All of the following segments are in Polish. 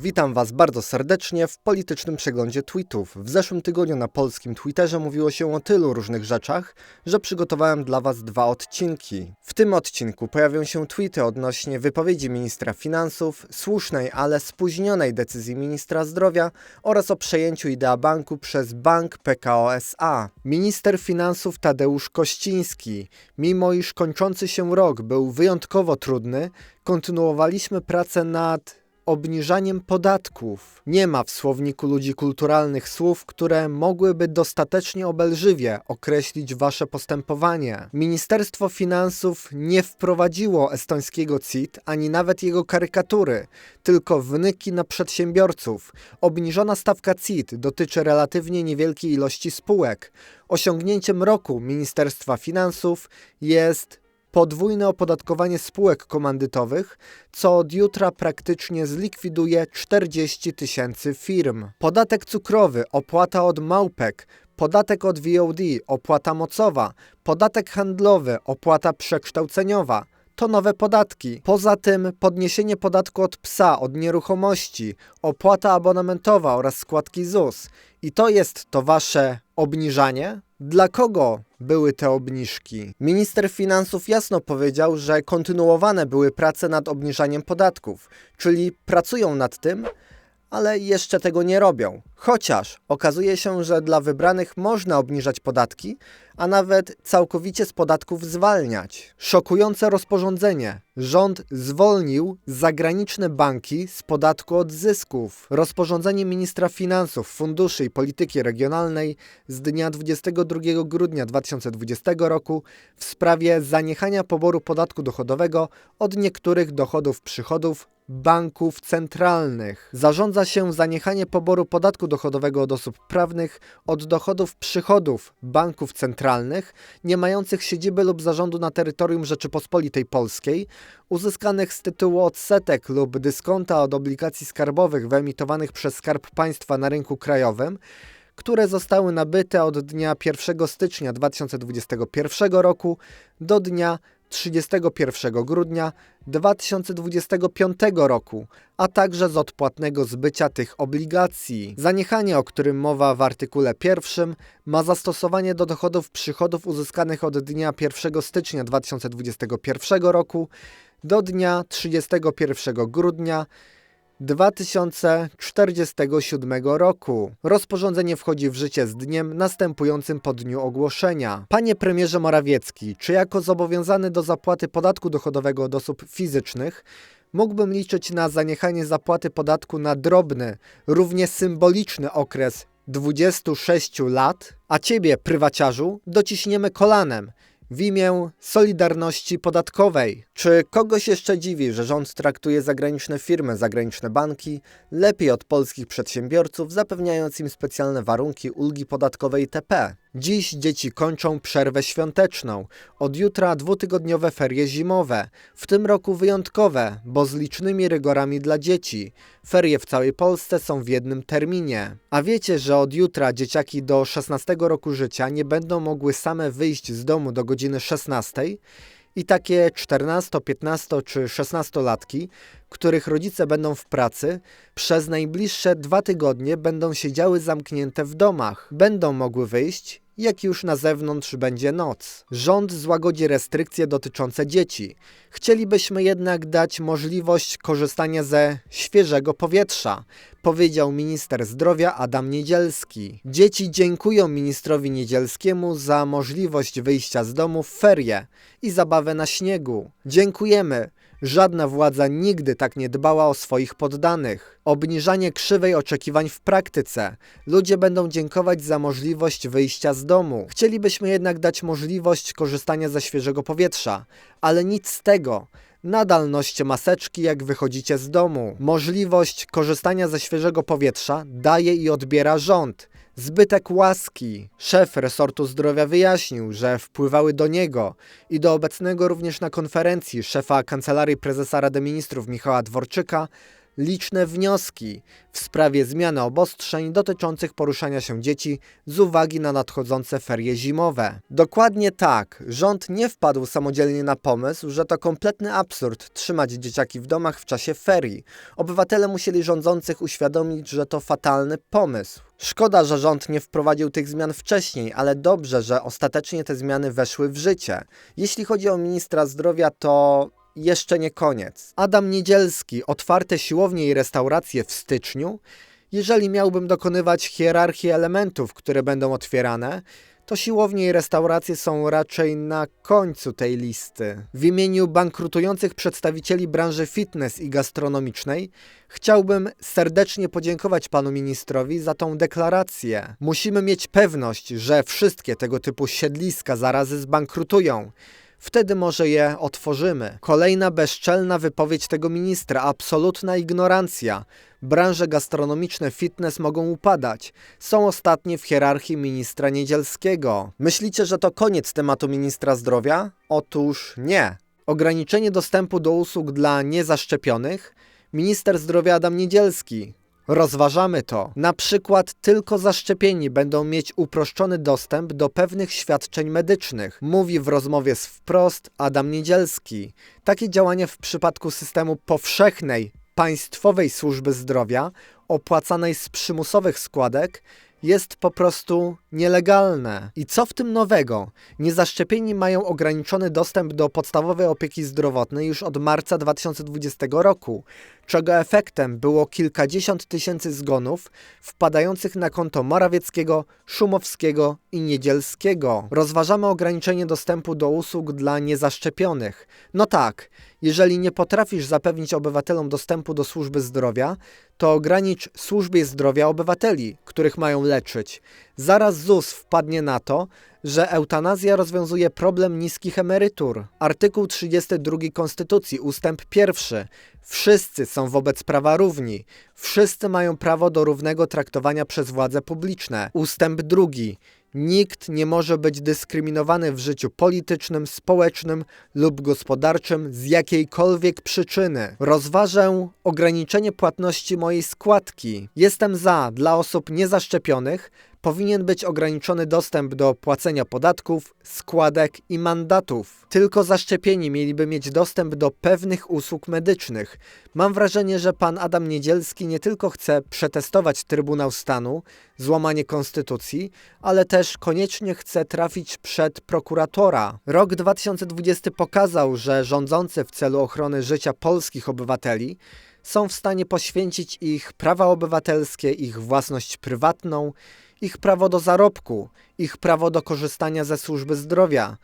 Witam Was bardzo serdecznie w politycznym przeglądzie tweetów. W zeszłym tygodniu na polskim Twitterze mówiło się o tylu różnych rzeczach, że przygotowałem dla Was dwa odcinki. W tym odcinku pojawią się tweety odnośnie wypowiedzi ministra finansów, słusznej, ale spóźnionej decyzji ministra zdrowia oraz o przejęciu Idea Banku przez bank PKO SA. Minister finansów Tadeusz Kościński, mimo iż kończący się rok był wyjątkowo trudny, kontynuowaliśmy pracę nad obniżaniem podatków. Nie ma w słowniku ludzi kulturalnych słów, które mogłyby dostatecznie obelżywie określić wasze postępowanie. Ministerstwo Finansów nie wprowadziło estońskiego CIT ani nawet jego karykatury, tylko wnyki na przedsiębiorców. Obniżona stawka CIT dotyczy relatywnie niewielkiej ilości spółek. Osiągnięciem roku Ministerstwa Finansów jest podwójne opodatkowanie spółek komandytowych, co od jutra praktycznie zlikwiduje 40 tysięcy firm. Podatek cukrowy, opłata od małpek, podatek od VOD, opłata mocowa, podatek handlowy, opłata przekształceniowa. To nowe podatki. Poza tym podniesienie podatku od psa, od nieruchomości, opłata abonamentowa oraz składki ZUS. I to jest to wasze obniżanie? Dla kogo były te obniżki? Minister finansów jasno powiedział, że kontynuowane były prace nad obniżaniem podatków, czyli pracują nad tym, ale jeszcze tego nie robią. Chociaż okazuje się, że dla wybranych można obniżać podatki, a nawet całkowicie z podatków zwalniać. Szokujące rozporządzenie. Rząd zwolnił zagraniczne banki z podatku od zysków. Rozporządzenie ministra finansów, funduszy i polityki regionalnej z dnia 22 grudnia 2020 roku w sprawie zaniechania poboru podatku dochodowego od niektórych dochodów przychodów banków centralnych. Zarządza się zaniechanie poboru podatku dochodowego od osób prawnych od dochodów przychodów banków centralnych nie mających siedziby lub zarządu na terytorium Rzeczypospolitej Polskiej, uzyskanych z tytułu odsetek lub dyskonta od obligacji skarbowych wyemitowanych przez Skarb Państwa na rynku krajowym, które zostały nabyte od dnia 1 stycznia 2021 roku do dnia 31 grudnia 2025 roku, a także z odpłatnego zbycia tych obligacji. Zaniechanie, o którym mowa w artykule pierwszym, ma zastosowanie do dochodów przychodów uzyskanych od dnia 1 stycznia 2021 roku do dnia 31 grudnia 2047 roku. Rozporządzenie wchodzi w życie z dniem następującym po dniu ogłoszenia. Panie premierze Morawiecki, czy jako zobowiązany do zapłaty podatku dochodowego od osób fizycznych mógłbym liczyć na zaniechanie zapłaty podatku na drobny, równie symboliczny okres 26 lat, a ciebie, prywaciarzu, dociśniemy kolanem w imię Solidarności Podatkowej. Czy kogoś jeszcze dziwi, że rząd traktuje zagraniczne firmy, zagraniczne banki lepiej od polskich przedsiębiorców, zapewniając im specjalne warunki, ulgi podatkowe itp.? Dziś dzieci kończą przerwę świąteczną. Od jutra dwutygodniowe ferie zimowe. W tym roku wyjątkowe, bo z licznymi rygorami dla dzieci. Ferie w całej Polsce są w jednym terminie. A wiecie, że od jutra dzieciaki do 16 roku życia nie będą mogły same wyjść z domu do godziny 16? I takie 14, 15 czy 16 latki, których rodzice będą w pracy, przez najbliższe dwa tygodnie będą siedziały zamknięte w domach. Będą mogły wyjść jak już na zewnątrz będzie noc. Rząd złagodzi restrykcje dotyczące dzieci. Chcielibyśmy jednak dać możliwość korzystania ze świeżego powietrza, powiedział minister zdrowia Adam Niedzielski. Dzieci dziękują ministrowi Niedzielskiemu za możliwość wyjścia z domu w ferie i zabawę na śniegu. Dziękujemy. Żadna władza nigdy tak nie dbała o swoich poddanych. Obniżanie krzywej oczekiwań w praktyce. Ludzie będą dziękować za możliwość wyjścia z domu. Chcielibyśmy jednak dać możliwość korzystania ze świeżego powietrza, ale nic z tego. Nadal noście maseczki, jak wychodzicie z domu. Możliwość korzystania ze świeżego powietrza daje i odbiera rząd. Zbytek łaski. Szef resortu zdrowia wyjaśnił, że wpływały do niego i do obecnego również na konferencji szefa Kancelarii Prezesa Rady Ministrów Michała Dworczyka liczne wnioski w sprawie zmiany obostrzeń dotyczących poruszania się dzieci z uwagi na nadchodzące ferie zimowe. Dokładnie tak, rząd nie wpadł samodzielnie na pomysł, że to kompletny absurd trzymać dzieciaki w domach w czasie ferii. Obywatele musieli rządzących uświadomić, że to fatalny pomysł. Szkoda, że rząd nie wprowadził tych zmian wcześniej, ale dobrze, że ostatecznie te zmiany weszły w życie. Jeśli chodzi o ministra zdrowia, to jeszcze nie koniec. Adam Niedzielski, otwarte siłownie i restauracje w styczniu. Jeżeli miałbym dokonywać hierarchii elementów, które będą otwierane, to siłownie i restauracje są raczej na końcu tej listy. W imieniu bankrutujących przedstawicieli branży fitness i gastronomicznej chciałbym serdecznie podziękować panu ministrowi za tą deklarację. Musimy mieć pewność, że wszystkie tego typu siedliska zarazy zbankrutują. Wtedy może je otworzymy. Kolejna bezczelna wypowiedź tego ministra, absolutna ignorancja. Branże gastronomiczne, fitness mogą upadać. Są ostatnie w hierarchii ministra Niedzielskiego. Myślicie, że to koniec tematu ministra zdrowia? Otóż nie. Ograniczenie dostępu do usług dla niezaszczepionych? Minister zdrowia Adam Niedzielski. Rozważamy to. Na przykład tylko zaszczepieni będą mieć uproszczony dostęp do pewnych świadczeń medycznych, mówi w rozmowie z Wprost Adam Niedzielski. Takie działania w przypadku systemu powszechnej, państwowej służby zdrowia, opłacanej z przymusowych składek, jest po prostu nielegalne. I co w tym nowego? Niezaszczepieni mają ograniczony dostęp do podstawowej opieki zdrowotnej już od marca 2020 roku, czego efektem było kilkadziesiąt tysięcy zgonów wpadających na konto Morawieckiego, Szumowskiego i Niedzielskiego. Rozważamy ograniczenie dostępu do usług dla niezaszczepionych. No tak, jeżeli nie potrafisz zapewnić obywatelom dostępu do służby zdrowia, to ogranicz służbie zdrowia obywateli, których mają leczyć. Zaraz ZUS wpadnie na to, że eutanazja rozwiązuje problem niskich emerytur. Artykuł 32 Konstytucji, ustęp 1. Wszyscy są wobec prawa równi. Wszyscy mają prawo do równego traktowania przez władze publiczne. Ustęp 2. Nikt nie może być dyskryminowany w życiu politycznym, społecznym lub gospodarczym z jakiejkolwiek przyczyny. Rozważę ograniczenie płatności mojej składki. Jestem za dla osób niezaszczepionych. Powinien być ograniczony dostęp do płacenia podatków, składek i mandatów. Tylko zaszczepieni mieliby mieć dostęp do pewnych usług medycznych. Mam wrażenie, że pan Adam Niedzielski nie tylko chce przetestować Trybunał Stanu, złamanie konstytucji, ale też koniecznie chce trafić przed prokuratora. Rok 2020 pokazał, że rządzący w celu ochrony życia polskich obywateli są w stanie poświęcić ich prawa obywatelskie, ich własność prywatną, ich prawo do zarobku, ich prawo do korzystania ze służby zdrowia,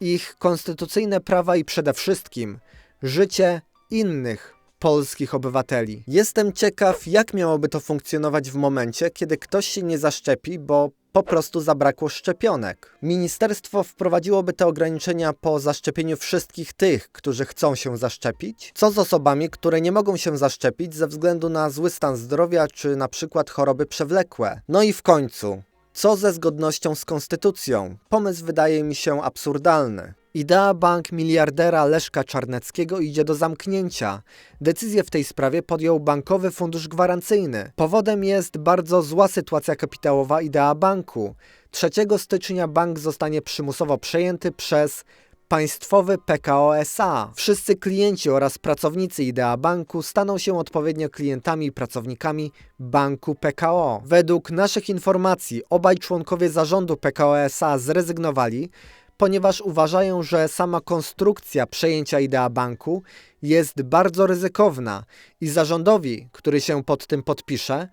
ich konstytucyjne prawa i przede wszystkim życie innych polskich obywateli. Jestem ciekaw, jak miałoby to funkcjonować w momencie, kiedy ktoś się nie zaszczepi, bo po prostu zabrakło szczepionek. Ministerstwo wprowadziłoby te ograniczenia po zaszczepieniu wszystkich tych, którzy chcą się zaszczepić. Co z osobami, które nie mogą się zaszczepić ze względu na zły stan zdrowia czy na przykład choroby przewlekłe? No i w końcu, co ze zgodnością z konstytucją? Pomysł wydaje mi się absurdalny. Idea Bank miliardera Leszka Czarneckiego idzie do zamknięcia. Decyzję w tej sprawie podjął Bankowy Fundusz Gwarancyjny. Powodem jest bardzo zła sytuacja kapitałowa Idea Banku. 3 stycznia bank zostanie przymusowo przejęty przez państwowy PKO SA. Wszyscy klienci oraz pracownicy Idea Banku staną się odpowiednio klientami i pracownikami banku PKO. Według naszych informacji obaj członkowie zarządu PKO SA zrezygnowali, ponieważ uważają, że sama konstrukcja przejęcia Idea Banku jest bardzo ryzykowna i zarządowi, który się pod tym podpisze,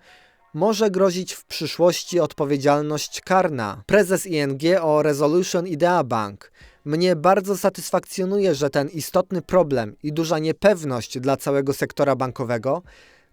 może grozić w przyszłości odpowiedzialność karna. Prezes ING o Resolution Idea Bank. Mnie bardzo satysfakcjonuje, że ten istotny problem i duża niepewność dla całego sektora bankowego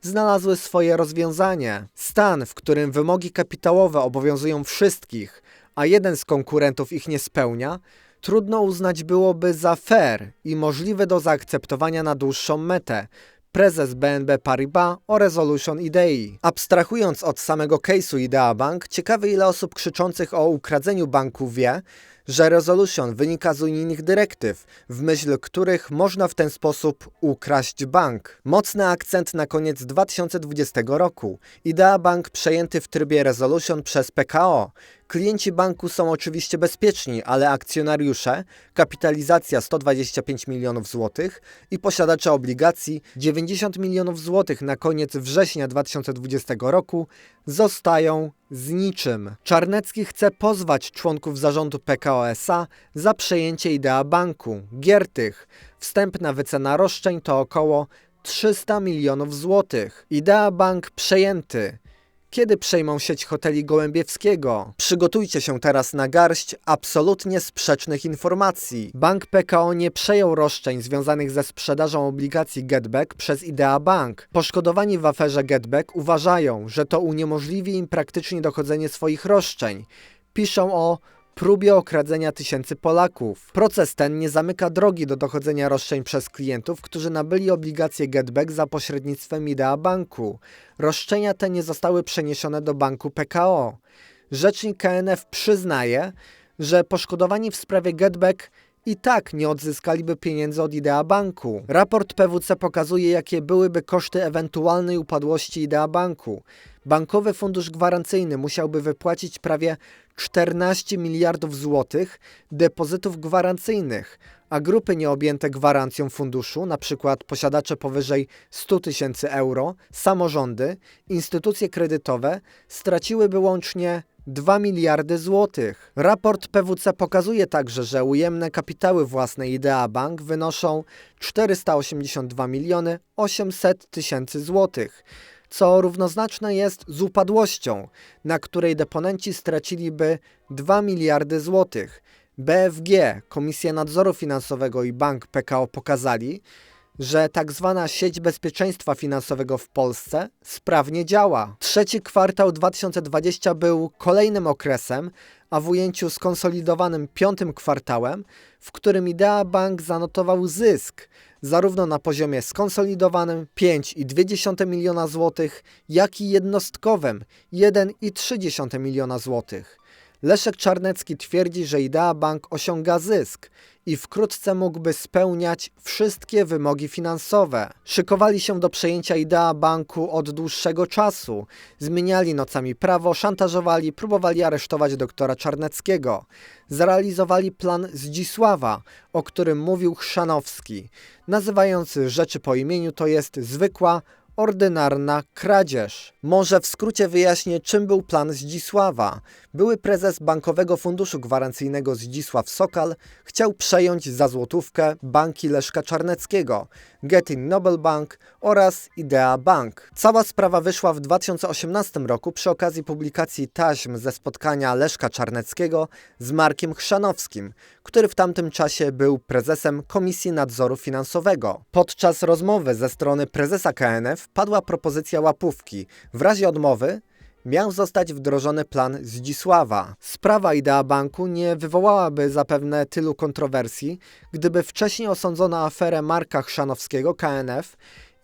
znalazły swoje rozwiązanie. Stan, w którym wymogi kapitałowe obowiązują wszystkich, a jeden z konkurentów ich nie spełnia, trudno uznać byłoby za fair i możliwe do zaakceptowania na dłuższą metę. Prezes BNB Paribas o Resolution Idei. Abstrahując od samego case'u Idea Bank, ciekawe ile osób krzyczących o ukradzeniu banku wie, że Resolution wynika z unijnych dyrektyw, w myśl których można w ten sposób ukraść bank. Mocny akcent na koniec 2020 roku. Idea Bank przejęty w trybie Resolution przez PKO. Klienci banku są oczywiście bezpieczni, ale akcjonariusze, kapitalizacja 125 milionów złotych i posiadacze obligacji 90 milionów złotych na koniec września 2020 roku zostają z niczym. Czarnecki chce pozwać członków zarządu PKO SA za przejęcie Idea Banku. Giertych. Wstępna wycena roszczeń to około 300 milionów złotych. Idea Bank przejęty. Kiedy przejmą sieć hoteli Gołębiewskiego? Przygotujcie się teraz na garść absolutnie sprzecznych informacji. Bank PKO nie przejął roszczeń związanych ze sprzedażą obligacji Getback przez Idea Bank. Poszkodowani w aferze Getback uważają, że to uniemożliwi im praktycznie dochodzenie swoich roszczeń. Piszą o próbie okradzenia tysięcy Polaków. Proces ten nie zamyka drogi do dochodzenia roszczeń przez klientów, którzy nabyli obligacje Getback za pośrednictwem Idea Banku. Roszczenia te nie zostały przeniesione do banku PKO. Rzecznik KNF przyznaje, że poszkodowani w sprawie Getback i tak nie odzyskaliby pieniędzy od Idea Banku. Raport PWC pokazuje, jakie byłyby koszty ewentualnej upadłości Idea Banku. Bankowy Fundusz Gwarancyjny musiałby wypłacić prawie 14 miliardów złotych depozytów gwarancyjnych, a grupy nieobjęte gwarancją funduszu, np. posiadacze powyżej 100 tysięcy euro, samorządy, instytucje kredytowe, straciłyby łącznie 2 miliardy złotych. Raport PWC pokazuje także, że ujemne kapitały własne Idea Bank wynoszą 482 miliony 800 tysięcy złotych co równoznaczne jest z upadłością, na której deponenci straciliby 2 miliardy złotych. BFG, Komisja Nadzoru Finansowego i Bank PKO pokazali, że tak zwana sieć bezpieczeństwa finansowego w Polsce sprawnie działa. Trzeci kwartał 2020 był kolejnym okresem, a w ujęciu skonsolidowanym piątym kwartałem, w którym Idea Bank zanotował zysk zarówno na poziomie skonsolidowanym 5,2 miliona złotych, jak i jednostkowym 1,3 miliona złotych. Leszek Czarnecki twierdzi, że Idea Bank osiąga zysk i wkrótce mógłby spełniać wszystkie wymogi finansowe. Szykowali się do przejęcia Idea Banku od dłuższego czasu. Zmieniali nocami prawo, szantażowali, próbowali aresztować doktora Czarneckiego. Zrealizowali plan Zdzisława, o którym mówił Chrzanowski. Nazywając rzeczy po imieniu, to jest zwykła ordynarna kradzież. Może w skrócie wyjaśnię, czym był plan Zdzisława. Były prezes Bankowego Funduszu Gwarancyjnego Zdzisław Sokal chciał przejąć za złotówkę banki Leszka Czarneckiego, Getin Nobel Bank oraz Idea Bank. Cała sprawa wyszła w 2018 roku przy okazji publikacji taśm ze spotkania Leszka Czarneckiego z Markiem Chrzanowskim, który w tamtym czasie był prezesem Komisji Nadzoru Finansowego. Podczas rozmowy ze strony prezesa KNF padła propozycja łapówki. W razie odmowy miał zostać wdrożony plan Zdzisława. Sprawa Idea Banku nie wywołałaby zapewne tylu kontrowersji, gdyby wcześniej osądzono aferę Marka Chrzanowskiego KNF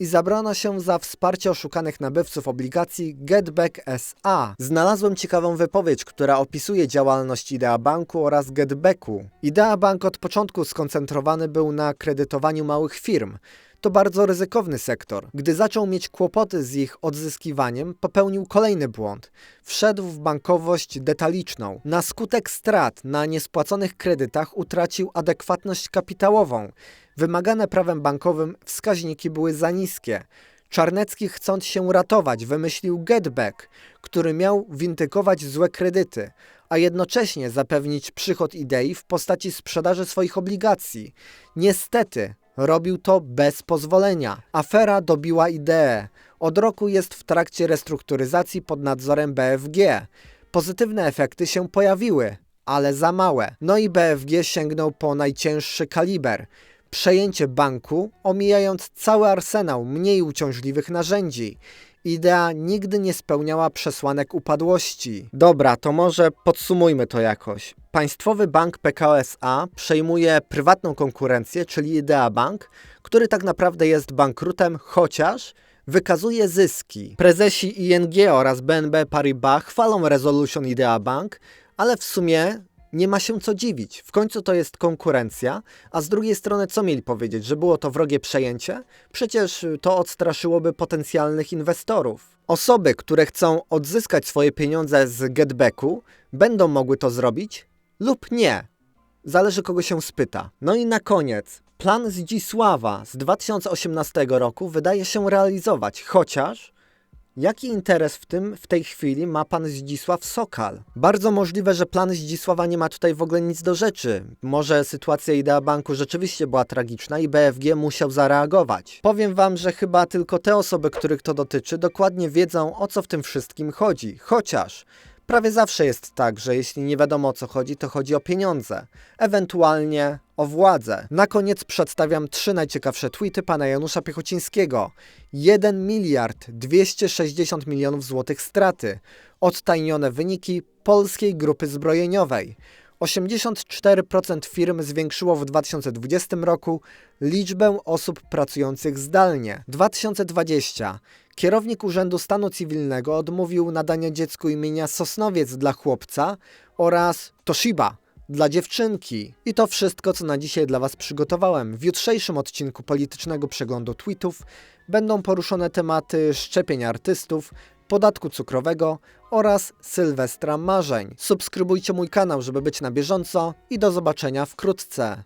i zabrano się za wsparcie oszukanych nabywców obligacji Getback SA. Znalazłem ciekawą wypowiedź, która opisuje działalność Idea Banku oraz Getbacku. Idea Bank od początku skoncentrowany był na kredytowaniu małych firm. To bardzo ryzykowny sektor. Gdy zaczął mieć kłopoty z ich odzyskiwaniem, popełnił kolejny błąd. Wszedł w bankowość detaliczną. Na skutek strat na niespłaconych kredytach utracił adekwatność kapitałową. Wymagane prawem bankowym wskaźniki były za niskie. Czarnecki, chcąc się ratować, wymyślił getback, który miał windykować złe kredyty, a jednocześnie zapewnić przychód idei w postaci sprzedaży swoich obligacji. Niestety, robił to bez pozwolenia. Afera dobiła ideę. Od roku jest w trakcie restrukturyzacji pod nadzorem BFG. Pozytywne efekty się pojawiły, ale za małe. No i BFG sięgnął po najcięższy kaliber przejęcie banku, omijając cały arsenał mniej uciążliwych narzędzi. Idea nigdy nie spełniała przesłanek upadłości. Dobra, to może podsumujmy to jakoś. Państwowy Bank PKO SA przejmuje prywatną konkurencję, czyli Idea Bank, który tak naprawdę jest bankrutem, chociaż wykazuje zyski. Prezesi ING oraz BNB Paribas chwalą Resolution Idea Bank, ale w sumie Nie ma się co dziwić. W końcu to jest konkurencja, a z drugiej strony co mieli powiedzieć, że było to wrogie przejęcie? Przecież to odstraszyłoby potencjalnych inwestorów. Osoby, które chcą odzyskać swoje pieniądze z getbacku, będą mogły to zrobić lub nie. Zależy kogo się spyta. No i na koniec. Plan Zdzisława z 2018 roku wydaje się realizować, chociaż Jaki interes w tym w tej chwili ma pan Zdzisław Sokal? Bardzo możliwe, że plan Zdzisława nie ma tutaj w ogóle nic do rzeczy. Może sytuacja Idea Banku rzeczywiście była tragiczna i BFG musiał zareagować. Powiem wam, że chyba tylko te osoby, których to dotyczy, dokładnie wiedzą o co w tym wszystkim chodzi. Chociaż prawie zawsze jest tak, że jeśli nie wiadomo o co chodzi, to chodzi o pieniądze, ewentualnie o władzę. Na koniec przedstawiam trzy najciekawsze tweety pana Janusza Piechocińskiego. 1 miliard 260 milionów złotych straty. Odtajnione wyniki polskiej grupy zbrojeniowej. 84% firm zwiększyło w 2020 roku liczbę osób pracujących zdalnie. 2020. Kierownik Urzędu Stanu Cywilnego odmówił nadania dziecku imienia Sosnowiec dla chłopca oraz Toshiba dla dziewczynki. I to wszystko, co na dzisiaj dla Was przygotowałem. W jutrzejszym odcinku politycznego przeglądu tweetów będą poruszone tematy szczepień artystów, podatku cukrowego oraz Sylwestra Marzeń. Subskrybujcie mój kanał, żeby być na bieżąco i do zobaczenia wkrótce.